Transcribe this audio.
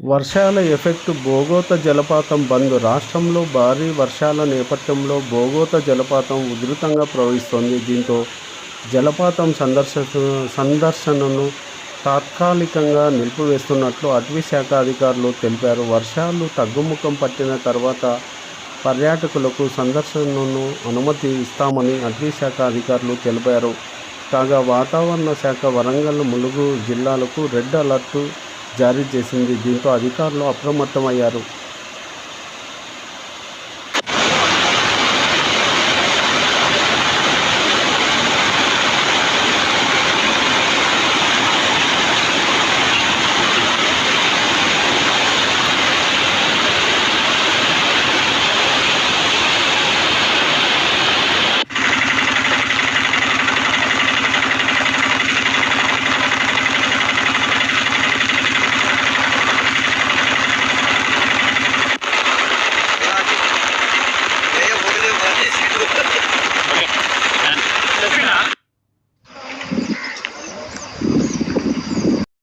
వర్షాల ఎఫెక్ట్ బోగోత జలపాతం బంద్. రాష్ట్రంలో భారీ వర్షాల నేపథ్యంలో బోగోత జలపాతం ఉధృతంగా ప్రవహిస్తోంది. దీంతో జలపాతం సందర్శ సందర్శనను తాత్కాలికంగా నిలిపివేస్తున్నట్లు అటవీ శాఖ అధికారులు తెలిపారు. వర్షాలు తగ్గుముఖం పట్టిన తర్వాత పర్యాటకులకు సందర్శనను అనుమతి ఇస్తామని అటవీ శాఖ అధికారులు తెలిపారు. కాగా వాతావరణ శాఖ వరంగల్ ములుగు జిల్లాలకు రెడ్ అలర్టు జారీ చేసింది. దీంతో అధికారులు అప్రమత్తమయ్యారు.